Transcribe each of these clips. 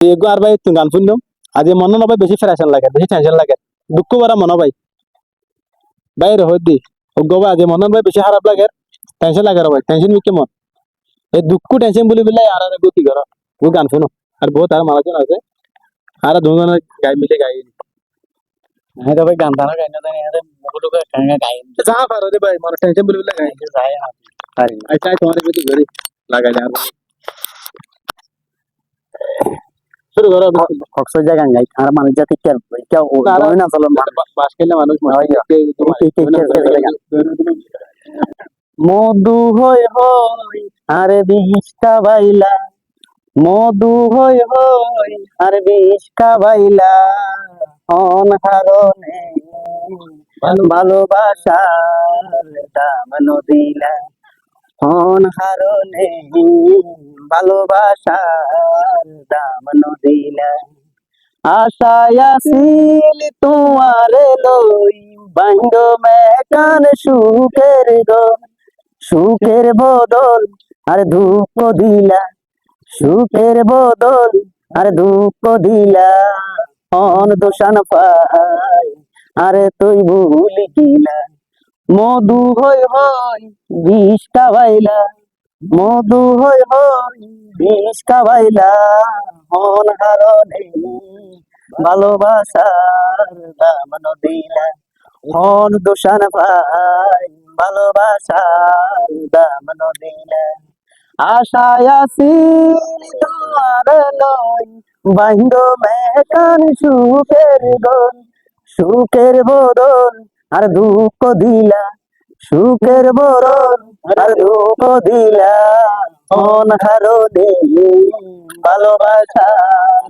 এগো আর ভাই তুমি গান শুনলাম আজ মনে না ভাই বেশি ফ্রেশন লাগে বেশি টেনশন লাগে। দুঃখ বারা মনে ভাই। ভাই রে হদি ওগো ভাই আজ মনে ভাই বেশি খারাপ লাগে। টেনশন লাগে ভাই টেনশন মিকে মন। এই দুঃখ টেনশন বলি বিলাই আর আর গতি করো ও গান শুনো আর বহুত আর মালাজন আছে। আর দুজনে গাই মিলে গাই হ্যাঁ ভাই গান টানা গাই না জানি মুখটুকু গান গাই যা পারো রে ভাই মানে টেনশন বলি বিলাই গাই যায়। আচ্ছা তোমার গতি করি লাগাই আর শুরু করো কক্সবাজার গান গাই আর মানুষ জাতি হয়। মধু হই হই আরে বিষটা বাইলা। মধু হই হই আর বিষটা বাইলা। অন হারনে ভালোবাসার দাম নদিলা। অন হারনে ভালোবাসার নদিলা আশায় আসিল তোমার লই বাঙ্গ মেকান সুখের গন সুখের বদল আর দুঃখ দিলা। সুখের বদল আর দুঃখ দিলা। অন দোষান পাই, আরে তুই ভুলি গিলা মধু হই হই বিষ কাবাইলা মধু হই হই বিষ কাবাইলা মন হারনে ভালোবাসার দাম নদিলা। মন দোষান ভাই, ভালোবাসার দাম নদিলা। আশায় আসিল তোমার লই বাইন্দ মেকান সুখের গন সুখের বদল আর দুঃখ দিলা। সুখের বরণ আর দুঃখ দিলা। মন হারো দে ভালোবাসার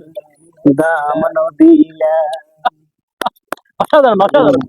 দাম নদিলা অসাধারণ অসাধারণ।